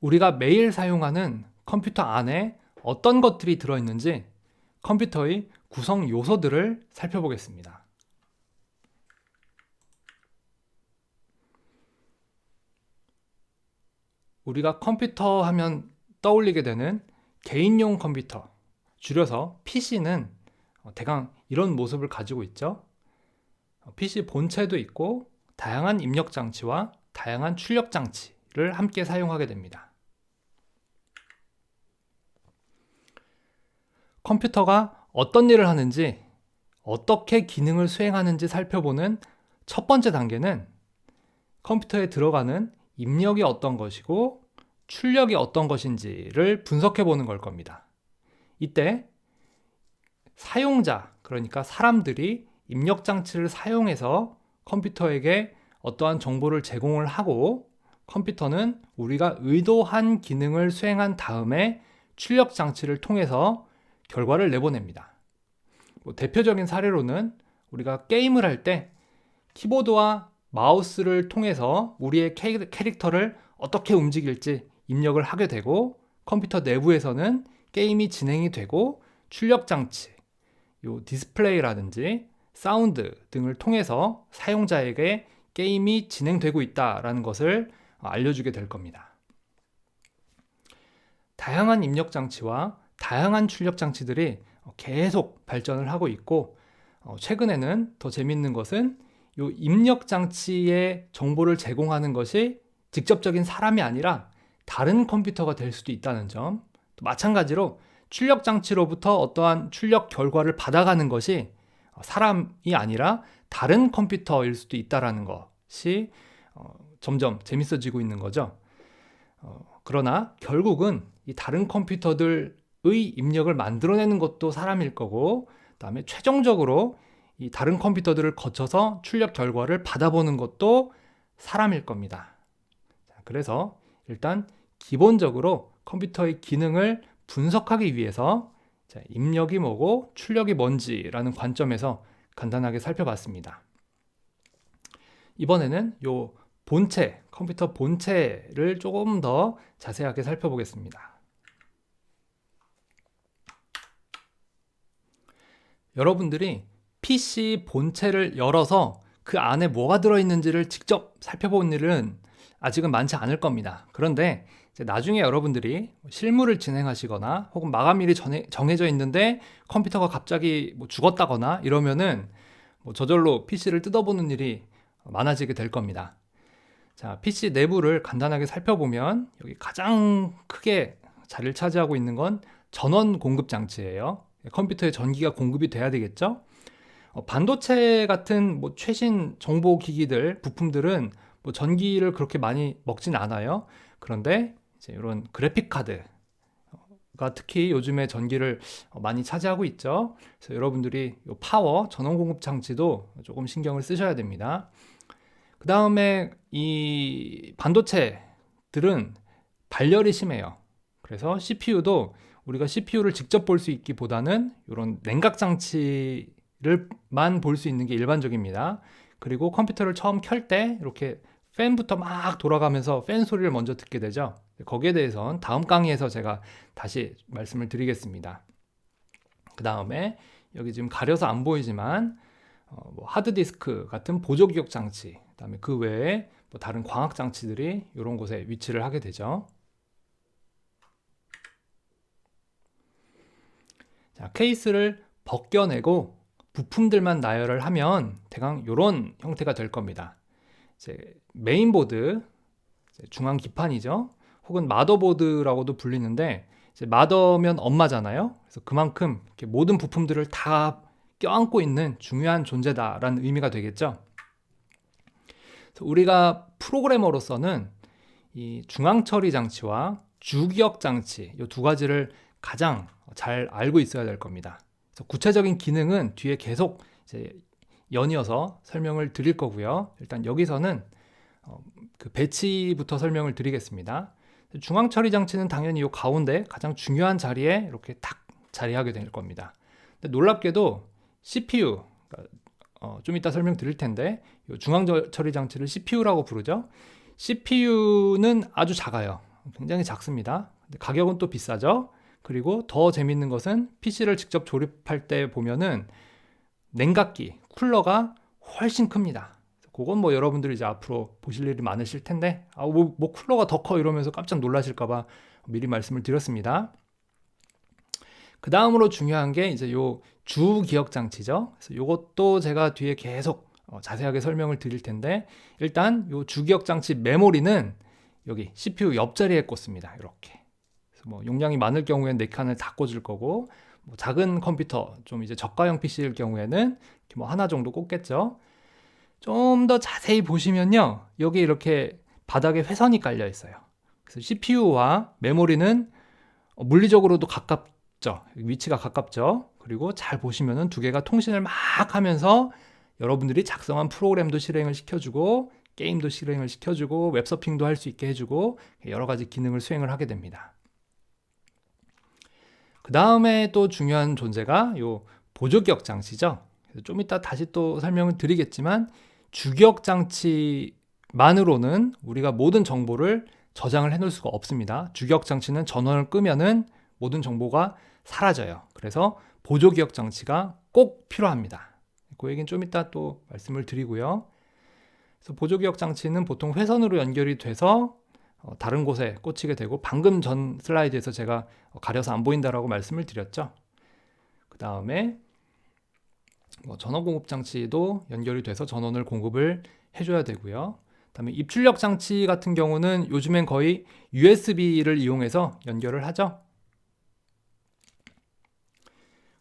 우리가 매일 사용하는 컴퓨터 안에 어떤 것들이 들어있는지 컴퓨터의 구성 요소들을 살펴보겠습니다. 우리가 컴퓨터 하면 떠올리게 되는 개인용 컴퓨터, 줄여서 PC는 대강 이런 모습을 가지고 있죠. PC 본체도 있고 다양한 입력 장치와 다양한 출력 장치 를 함께 사용하게 됩니다. 컴퓨터가 어떤 일을 하는지 어떻게 기능을 수행하는지 살펴보는 첫 번째 단계는 컴퓨터에 들어가는 입력이 어떤 것이고 출력이 어떤 것인지를 분석해 보는 걸 겁니다. 이때 사용자, 그러니까 사람들이 입력 장치를 사용해서 컴퓨터에게 어떠한 정보를 제공을 하고 컴퓨터는 우리가 의도한 기능을 수행한 다음에 출력 장치를 통해서 결과를 내보냅니다. 뭐 대표적인 사례로는 우리가 게임을 할 때 키보드와 마우스를 통해서 우리의 캐릭터를 어떻게 움직일지 입력을 하게 되고 컴퓨터 내부에서는 게임이 진행이 되고 출력 장치, 요 디스플레이라든지 사운드 등을 통해서 사용자에게 게임이 진행되고 있다라는 것을 알려주게 될 겁니다. 다양한 입력 장치와 다양한 출력 장치들이 계속 발전을 하고 있고 어, 최근에는 더 재밌는 것은 이 입력 장치의 정보를 제공하는 것이 직접적인 사람이 아니라 다른 컴퓨터가 될 수도 있다는 점. 또 마찬가지로 출력 장치로부터 어떠한 출력 결과를 받아가는 것이 사람이 아니라 다른 컴퓨터일 수도 있다라는 것이 어, 점점 재밌어지고 있는 거죠. 어, 그러나 결국은 이 다른 컴퓨터들의 입력을 만들어내는 것도 사람일 거고, 그다음에 최종적으로 이 다른 컴퓨터들을 거쳐서 출력 결과를 받아보는 것도 사람일 겁니다. 그래서 일단 기본적으로 컴퓨터의 기능을 분석하기 위해서 입력이 뭐고 출력이 뭔지라는 관점에서 간단하게 살펴봤습니다. 이번에는 요 본체, 컴퓨터 본체를 조금 더 자세하게 살펴보겠습니다. 여러분들이 PC 본체를 열어서 그 안에 뭐가 들어있는지를 직접 살펴본 일은 아직은 많지 않을 겁니다. 그런데 나중에 여러분들이 실무를 진행하시거나 혹은 마감일이 정해져 있는데 컴퓨터가 갑자기 뭐 죽었다거나 이러면은 뭐 저절로 PC를 뜯어보는 일이 많아지게 될 겁니다. 자, PC 내부를 간단하게 살펴보면 여기 가장 크게 자리를 차지하고 있는 건 전원 공급 장치예요. 컴퓨터에 전기가 공급이 돼야 되겠죠? 어, 반도체 같은 뭐 최신 정보 기기들, 부품들은 뭐 전기를 그렇게 많이 먹진 않아요. 그런데 이제 이런 그래픽 카드 가 특히 요즘에 전기를 많이 차지하고 있죠. 그래서 여러분들이 이 파워 전원 공급 장치도 조금 신경을 쓰셔야 됩니다. 그 다음에 이 반도체들은 발열이 심해요. 그래서 CPU도 우리가 CPU를 직접 볼 수 있기보다는 이런 냉각 장치를만 볼 수 있는 게 일반적입니다. 그리고 컴퓨터를 처음 켤 때 이렇게 팬부터 막 돌아가면서 팬 소리를 먼저 듣게 되죠. 거기에 대해서는 다음 강의에서 제가 다시 말씀을 드리겠습니다. 그 다음에 여기 지금 가려서 안 보이지만 어, 뭐 하드디스크 같은 보조 기억 장치, 그다음에 그 외에 뭐 다른 광학 장치들이 이런 곳에 위치를 하게 되죠. 자, 케이스를 벗겨내고 부품들만 나열을 하면 대강 이런 형태가 될 겁니다. 이제 메인보드, 중앙 기판이죠. 혹은 마더보드라고도 불리는데 마더면 엄마잖아요. 그래서 그만큼 모든 부품들을 다 껴안고 있는 중요한 존재다라는 의미가 되겠죠. 우리가 프로그래머로서는 이 중앙 처리 장치와 주기억 장치 이 두 가지를 가장 잘 알고 있어야 될 겁니다. 구체적인 기능은 뒤에 계속 연이어서 설명을 드릴 거고요. 일단 여기서는 어, 그 배치부터 설명을 드리겠습니다. 중앙 처리 장치는 당연히 이 가운데 가장 중요한 자리에 이렇게 딱 자리하게 될 겁니다. 놀랍게도 CPU 그러니까 어, 좀 이따 설명드릴 텐데 중앙 처리 장치를 CPU라고 부르죠. CPU는 아주 작아요. 굉장히 작습니다. 가격은 또 비싸죠. 그리고 더 재밌는 것은 PC를 직접 조립할 때 보면은 냉각기, 쿨러가 훨씬 큽니다. 그건 뭐 여러분들이 이제 앞으로 보실 일이 많으실 텐데, 아, 뭐, 뭐 쿨러가 더 커 이러면서 깜짝 놀라실까봐 미리 말씀을 드렸습니다. 그 다음으로 중요한 게 이제 요 주 기억 장치죠. 그래서 요것도 제가 뒤에 계속 어, 자세하게 설명을 드릴 텐데, 일단 요 주 기억 장치 메모리는 여기 CPU 옆자리에 꽂습니다. 이렇게. 뭐 용량이 많을 경우에는 네 칸을 다 꽂을 거고, 뭐 작은 컴퓨터 좀 이제 저가형 PC일 경우에는 뭐 하나 정도 꽂겠죠. 좀 더 자세히 보시면요. 여기 이렇게 바닥에 회선이 깔려 있어요. 그래서 CPU와 메모리는 물리적으로도 가깝 죠. 위치가 가깝죠. 그리고 잘 보시면은 두 개가 통신을 막 하면서 여러분들이 작성한 프로그램도 실행을 시켜주고 게임도 실행을 시켜주고 웹서핑도 할 수 있게 해주고 여러 가지 기능을 수행을 하게 됩니다. 그 다음에 또 중요한 존재가 요 보조기억 장치죠. 좀 이따 다시 또 설명을 드리겠지만 주기억 장치만으로는 우리가 모든 정보를 저장을 해놓을 수가 없습니다. 주기억 장치는 전원을 끄면은 모든 정보가 사라져요. 그래서 보조 기억 장치가 꼭 필요합니다. 그 얘기는 좀 이따 또 말씀을 드리고요. 그래서 보조 기억 장치는 보통 회선으로 연결이 돼서 어, 다른 곳에 꽂히게 되고 방금 전 슬라이드에서 제가 가려서 안 보인다라고 말씀을 드렸죠. 그 다음에 뭐 전원 공급 장치도 연결이 돼서 전원을 공급을 해줘야 되고요. 그다음에 입출력 장치 같은 경우는 요즘엔 거의 USB를 이용해서 연결을 하죠.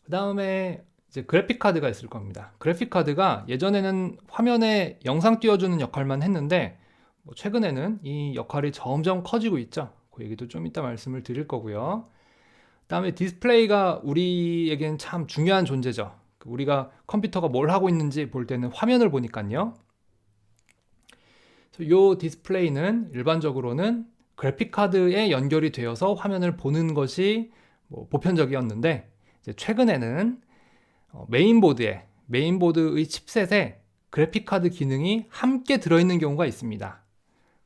그 다음에 이제 그래픽 카드가 있을 겁니다. 그래픽 카드가 예전에는 화면에 영상 띄워주는 역할만 했는데 뭐 최근에는 이 역할이 점점 커지고 있죠. 그 얘기도 좀 이따 말씀을 드릴 거고요. 그다음에 디스플레이가 우리에겐 참 중요한 존재죠. 그 우리가 컴퓨터가 뭘 하고 있는지 볼 때는 화면을 보니까요. 이 디스플레이는 일반적으로는 그래픽 카드에 연결이 되어서 화면을 보는 것이 뭐 보편적이었는데 최근에는 어, 메인보드에 메인보드의 칩셋에 그래픽 카드 기능이 함께 들어있는 경우가 있습니다.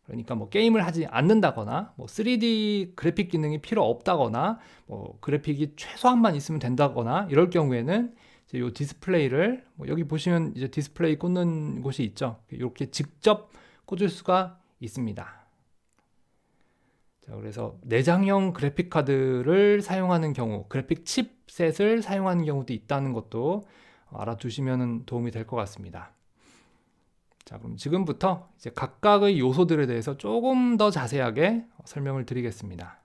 그러니까 뭐 게임을 하지 않는다거나 뭐 3D 그래픽 기능이 필요 없다거나 뭐 그래픽이 최소한만 있으면 된다거나 이럴 경우에는 이제 요 디스플레이를 뭐 여기 보시면 이제 디스플레이 꽂는 곳이 있죠. 이렇게 직접 꽂을 수가 있습니다. 자, 그래서 내장형 그래픽 카드를 사용하는 경우, 그래픽 칩셋을 사용하는 경우도 있다는 것도 알아두시면 도움이 될 것 같습니다. 자, 그럼 지금부터 이제 각각의 요소들에 대해서 조금 더 자세하게 설명을 드리겠습니다.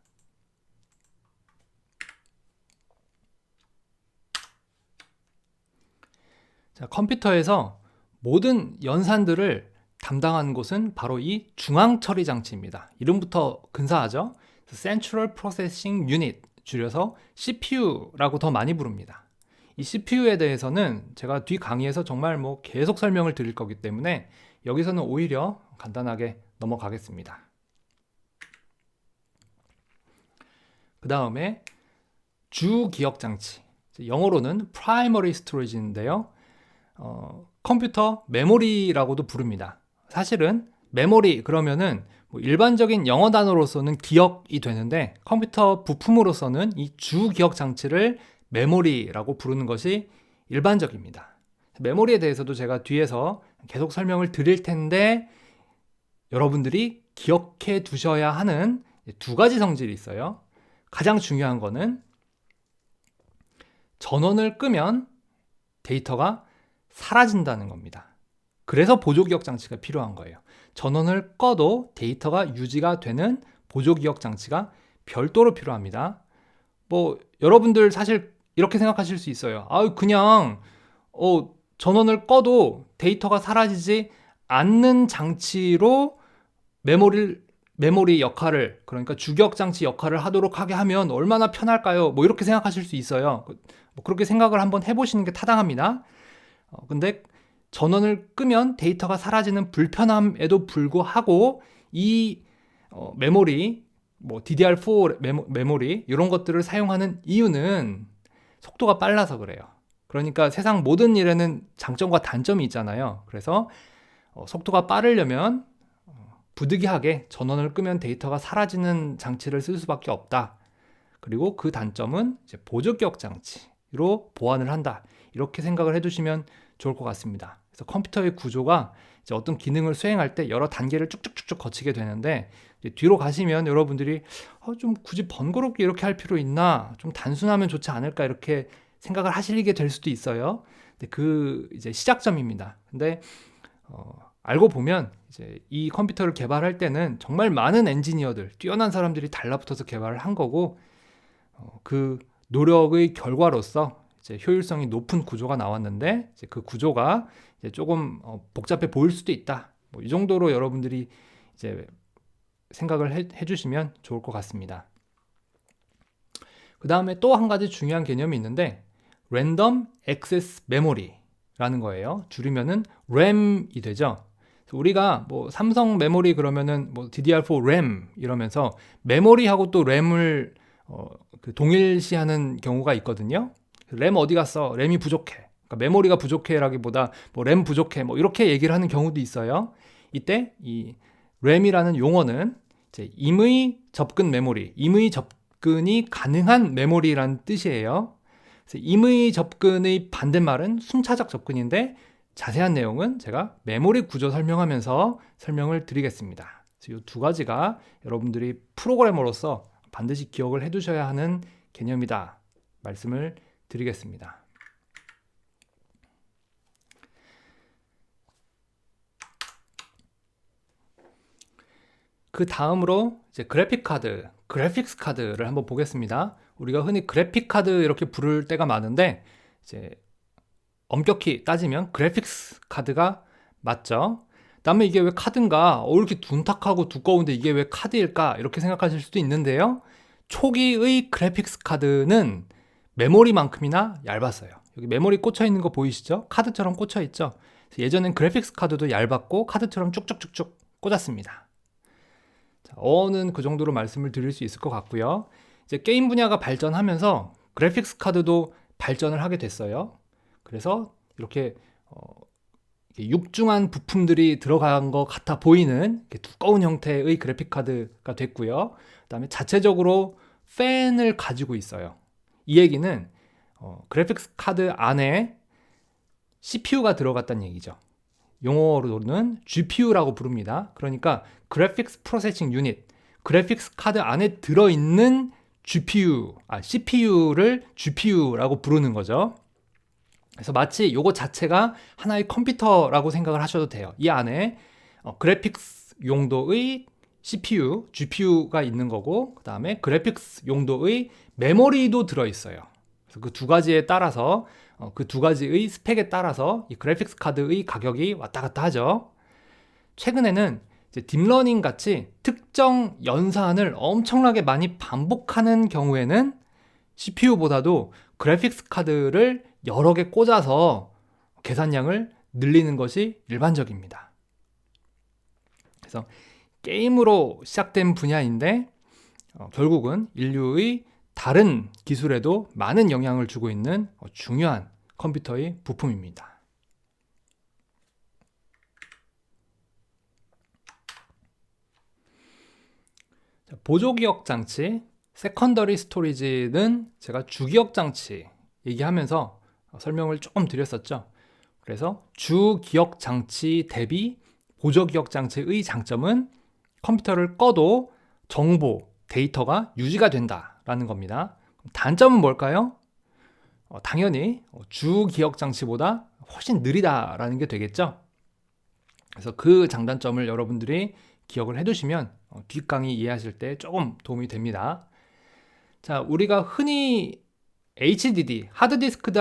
자, 컴퓨터에서 모든 연산들을 담당하는 곳은 바로 이 중앙 처리 장치입니다. 이름부터 근사하죠? Central Processing Unit 줄여서 CPU라고 더 많이 부릅니다. 이 CPU에 대해서는 제가 뒤 강의에서 정말 뭐 계속 설명을 드릴 거기 때문에 여기서는 오히려 간단하게 넘어가겠습니다. 그 다음에 주 기억 장치. 영어로는 Primary Storage인데요. 어, 컴퓨터 메모리라고도 부릅니다. 사실은 메모리 그러면은 뭐 일반적인 영어 단어로서는 기억이 되는데 컴퓨터 부품으로서는 이 주 기억 장치를 메모리라고 부르는 것이 일반적입니다. 메모리에 대해서도 제가 뒤에서 계속 설명을 드릴 텐데 여러분들이 기억해 두셔야 하는 두 가지 성질이 있어요. 가장 중요한 거는 전원을 끄면 데이터가 사라진다는 겁니다. 그래서 보조기억 장치가 필요한 거예요. 전원을 꺼도 데이터가 유지가 되는 보조기억 장치가 별도로 필요합니다. 뭐 여러분들 사실 이렇게 생각하실 수 있어요. 아, 그냥 어, 전원을 꺼도 데이터가 사라지지 않는 장치로 메모리를 메모리 역할을 그러니까 주기억 장치 역할을 하도록 하게 하면 얼마나 편할까요? 뭐 이렇게 생각하실 수 있어요. 뭐 그렇게 생각을 한번 해보시는 게 타당합니다. 어, 근데 전원을 끄면 데이터가 사라지는 불편함에도 불구하고 이 어, 메모리 뭐 DDR4 메모, 메모리 이런 것들을 사용하는 이유는 속도가 빨라서 그래요. 그러니까 세상 모든 일에는 장점과 단점이 있잖아요. 그래서 어, 속도가 빠르려면 어, 부득이하게 전원을 끄면 데이터가 사라지는 장치를 쓸 수밖에 없다. 그리고 그 단점은 이제 보조 기억 장치로 보완을 한다. 이렇게 생각을 해두시면 좋을 것 같습니다. 그래서 컴퓨터의 구조가 이제 어떤 기능을 수행할 때 여러 단계를 쭉쭉쭉쭉 거치게 되는데 뒤로 가시면 여러분들이 어, 좀 굳이 번거롭게 이렇게 할 필요 있나 좀 단순하면 좋지 않을까 이렇게 생각을 하시게 될 수도 있어요. 근데 그 이제 시작점입니다. 근데 어, 알고 보면 이제 이 컴퓨터를 개발할 때는 정말 많은 엔지니어들, 뛰어난 사람들이 달라붙어서 개발을 한 거고 어, 그 노력의 결과로서 이제 효율성이 높은 구조가 나왔는데 이제 그 구조가 조금 어, 복잡해 보일 수도 있다. 뭐 이 정도로 여러분들이 이제 생각을 해, 해주시면 좋을 것 같습니다. 그 다음에 또 한 가지 중요한 개념이 있는데 Random Access Memory라는 거예요. 줄이면은 RAM이 되죠. 우리가 뭐 삼성 메모리 그러면은 뭐 DDR4 RAM 이러면서 메모리하고 또 램을 어, 그 동일시하는 경우가 있거든요. 램 어디 갔어? 램이 부족해. 그러니까 메모리가 부족해라기보다 뭐 램 부족해 뭐 이렇게 얘기를 하는 경우도 있어요. 이때 이 램이라는 용어는 이제 임의 접근 메모리, 임의 접근이 가능한 메모리라는 뜻이에요. 임의 접근의 반대말은 순차적 접근인데 자세한 내용은 제가 메모리 구조 설명하면서 설명을 드리겠습니다. 이 두 가지가 여러분들이 프로그래머로서 반드시 기억을 해 두셔야 하는 개념이다. 말씀을 드리겠습니다. 그 다음으로 이제 그래픽 카드, 그래픽스 카드를 한번 보겠습니다. 우리가 흔히 그래픽 카드 이렇게 부를 때가 많은데 이제 엄격히 따지면 그래픽스 카드가 맞죠. 다음에 이게 왜 카드인가? 어, 이렇게 둔탁하고 두꺼운데 이게 왜 카드일까? 이렇게 생각하실 수도 있는데요. 초기의 그래픽스 카드는 메모리만큼이나 얇았어요. 여기 메모리 꽂혀 있는 거 보이시죠? 카드처럼 꽂혀 있죠? 예전엔 그래픽스 카드도 얇았고 카드처럼 쭉쭉쭉쭉 꽂았습니다. 자, 어는 그 정도로 말씀을 드릴 수 있을 것 같고요. 이제 게임 분야가 발전하면서 그래픽스 카드도 발전을 하게 됐어요. 그래서 이렇게 어, 육중한 부품들이 들어간 것 같아 보이는 두꺼운 형태의 그래픽 카드가 됐고요. 그다음에 자체적으로 팬을 가지고 있어요. 이 얘기는 어, 그래픽스 카드 안에 CPU가 들어갔다는 얘기죠. 용어로는 GPU라고 부릅니다. 그러니까 그래픽스 프로세싱 유닛, 그래픽스 카드 안에 들어있는 GPU, 아, CPU를 GPU라고 부르는 거죠. 그래서 마치 요거 자체가 하나의 컴퓨터라고 생각을 하셔도 돼요. 이 안에 어, 그래픽스 용도의 CPU, GPU가 있는 거고, 그 다음에 그래픽스 용도의 메모리도 들어있어요. 그래서 그 두 가지에 따라서, 어, 그두 가지의 스펙에 따라서 이 그래픽스 카드의 가격이 왔다 갔다 하죠. 최근에는 딥러닝 같이 특정 연산을 엄청나게 많이 반복하는 경우에는 CPU보다도 그래픽스 카드를 여러 개 꽂아서 계산량을 늘리는 것이 일반적입니다. 그래서 게임으로 시작된 분야인데 어, 결국은 인류의 다른 기술에도 많은 영향을 주고 있는 어, 중요한 컴퓨터의 부품입니다. 보조 기억 장치, 세컨더리 스토리지는 제가 주기억 장치 얘기하면서 설명을 조금 드렸었죠. 그래서 주기억 장치 대비 보조 기억 장치의 장점은 컴퓨터를 꺼도 정보, 데이터가 유지가 된다라는 겁니다. 단점은 뭘까요? 어, 당연히 주 기억 장치보다 훨씬 느리다라는 게 되겠죠. 그래서 그 장단점을 여러분들이 기억을 해두시면 어, 뒷강의 이해하실 때 조금 도움이 됩니다. 자, 우리가 흔히 HDD, 하드디스크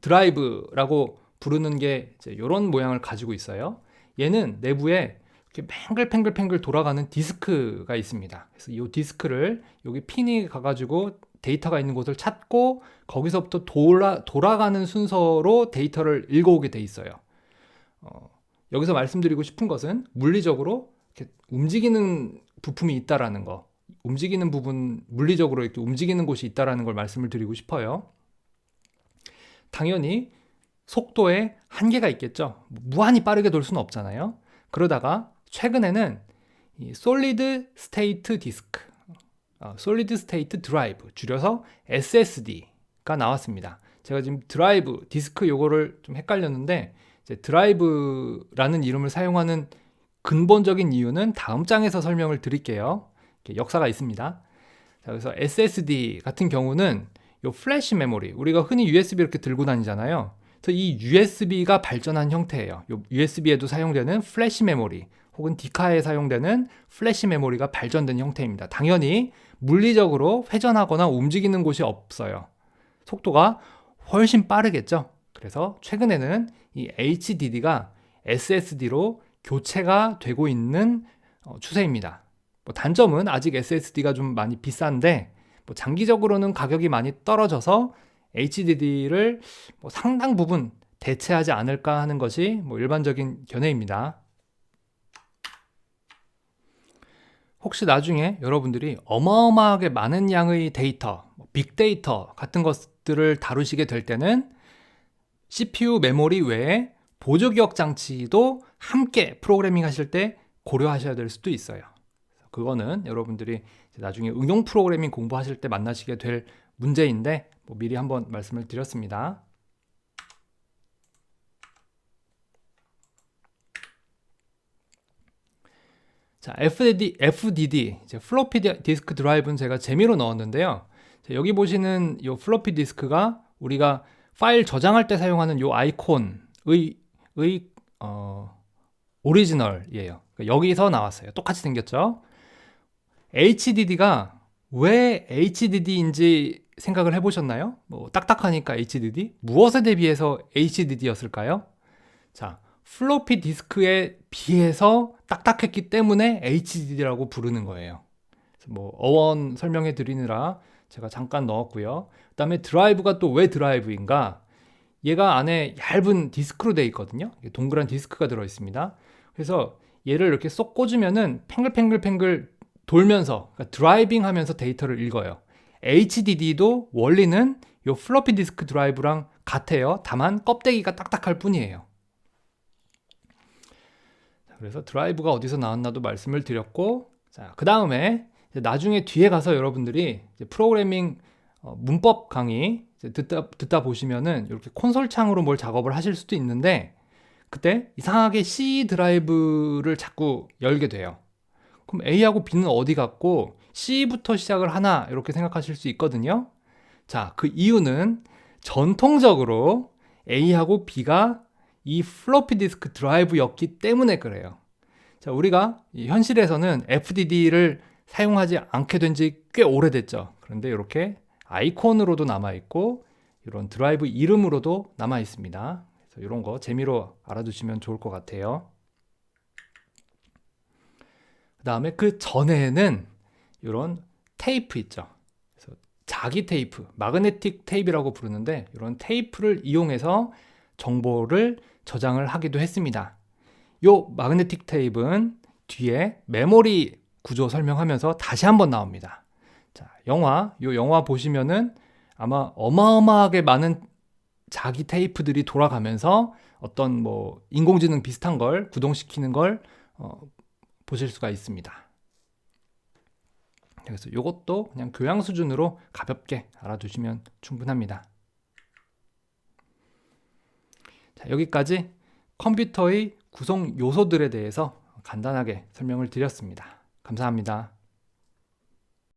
드라이브라고 부르는 게 이런 모양을 가지고 있어요. 얘는 내부에 이렇게 팽글팽글팽글 돌아가는 디스크가 있습니다. 그래서 이 디스크를 여기 핀이 가가지고 데이터가 있는 곳을 찾고 거기서부터 돌아, 돌아가는 순서로 데이터를 읽어오게 돼 있어요. 어, 여기서 말씀드리고 싶은 것은 물리적으로 이렇게 움직이는 부품이 있다라는 거. 움직이는 부분 물리적으로 이렇게 움직이는 곳이 있다라는 걸 말씀을 드리고 싶어요. 당연히 속도에 한계가 있겠죠. 무한히 빠르게 돌 수는 없잖아요. 그러다가 최근에는 이 솔리드 스테이트 디스크, 솔리드 스테이트 드라이브 줄여서 SSD가 나왔습니다. 제가 지금 드라이브 디스크 요거를 좀 헷갈렸는데 드라이브라는 이름을 사용하는 근본적인 이유는 다음 장에서 설명을 드릴게요. 역사가 있습니다. 자, 그래서 SSD 같은 경우는 요 플래시 메모리 우리가 흔히 USB 이렇게 들고 다니잖아요. 그래서 이 USB가 발전한 형태예요. 요 USB에도 사용되는 플래시 메모리 혹은 디카에 사용되는 플래시 메모리가 발전된 형태입니다. 당연히 물리적으로 회전하거나 움직이는 곳이 없어요. 속도가 훨씬 빠르겠죠. 그래서 최근에는 이 HDD가 SSD로 교체가 되고 있는 어, 추세입니다. 뭐 단점은 아직 SSD가 좀 많이 비싼데 뭐 장기적으로는 가격이 많이 떨어져서 HDD를 뭐 상당 부분 대체하지 않을까 하는 것이 뭐 일반적인 견해입니다. 혹시 나중에 여러분들이 어마어마하게 많은 양의 데이터, 뭐 빅데이터 같은 것들을 다루시게 될 때는 CPU 메모리 외에 보조 기억 장치도 함께 프로그래밍 하실 때 고려하셔야 될 수도 있어요. 그거는 여러분들이 나중에 응용 프로그래밍 공부하실 때 만나시게 될 문제인데 뭐 미리 한번 말씀을 드렸습니다. 자, FDD, FDD, 이제 플로피 디스크 드라이브는 제가 재미로 넣었는데요. 자, 여기 보시는 이 플로피 디스크가 우리가 파일 저장할 때 사용하는 이 아이콘의 의, 어, 오리지널이에요. 그러니까 여기서 나왔어요. 똑같이 생겼죠. HDD가 왜 HDD인지 생각을 해보셨나요? 뭐 딱딱하니까 HDD? 무엇에 대비해서 HDD였을까요? 자, 플로피 디스크에 비해서 딱딱했기 때문에 HDD라고 부르는 거예요. 뭐 어원 설명해 드리느라 제가 잠깐 넣었고요. 그다음에 드라이브가 또 왜 드라이브인가? 얘가 안에 얇은 디스크로 되어 있거든요. 동그란 디스크가 들어 있습니다. 그래서 얘를 이렇게 쏙 꽂으면은 팽글팽글팽글 돌면서 그러니까 드라이빙 하면서 데이터를 읽어요. HDD도 원리는 요 플로피 디스크 드라이브랑 같아요. 다만 껍데기가 딱딱할 뿐이에요. 그래서 드라이브가 어디서 나왔나도 말씀을 드렸고, 자, 그 다음에 나중에 뒤에 가서 여러분들이 프로그래밍 어, 문법 강의 듣다, 듣다 보시면은 이렇게 콘솔 창으로 뭘 작업을 하실 수도 있는데, 그때 이상하게 C 드라이브를 자꾸 열게 돼요. 그럼 A하고 B는 어디 갔고 C부터 시작을 하나 이렇게 생각하실 수 있거든요. 자, 그 이유는 전통적으로 A하고 B가 이 플로피 디스크 드라이브였기 때문에 그래요. 자, 우리가 현실에서는 FDD를 사용하지 않게 된 지 꽤 오래됐죠. 그런데 이렇게 아이콘으로도 남아 있고 이런 드라이브 이름으로도 남아 있습니다. 그래서 이런 거 재미로 알아두시면 좋을 것 같아요. 그 다음에 그 전에는 이런 테이프 있죠. 그래서 자기 테이프, 마그네틱 테이프라고 부르는데 이런 테이프를 이용해서 정보를 저장을 하기도 했습니다. 요 마그네틱 테이프는 뒤에 메모리 구조 설명하면서 다시 한번 나옵니다. 자, 영화, 요 영화 보시면은 아마 어마어마하게 많은 자기 테이프들이 돌아가면서 어떤 뭐 인공지능 비슷한 걸 구동시키는 걸 어, 보실 수가 있습니다. 그래서 이것도 그냥 교양 수준으로 가볍게 알아두시면 충분합니다. 자, 여기까지 컴퓨터의 구성 요소들에 대해서 간단하게 설명을 드렸습니다. 감사합니다.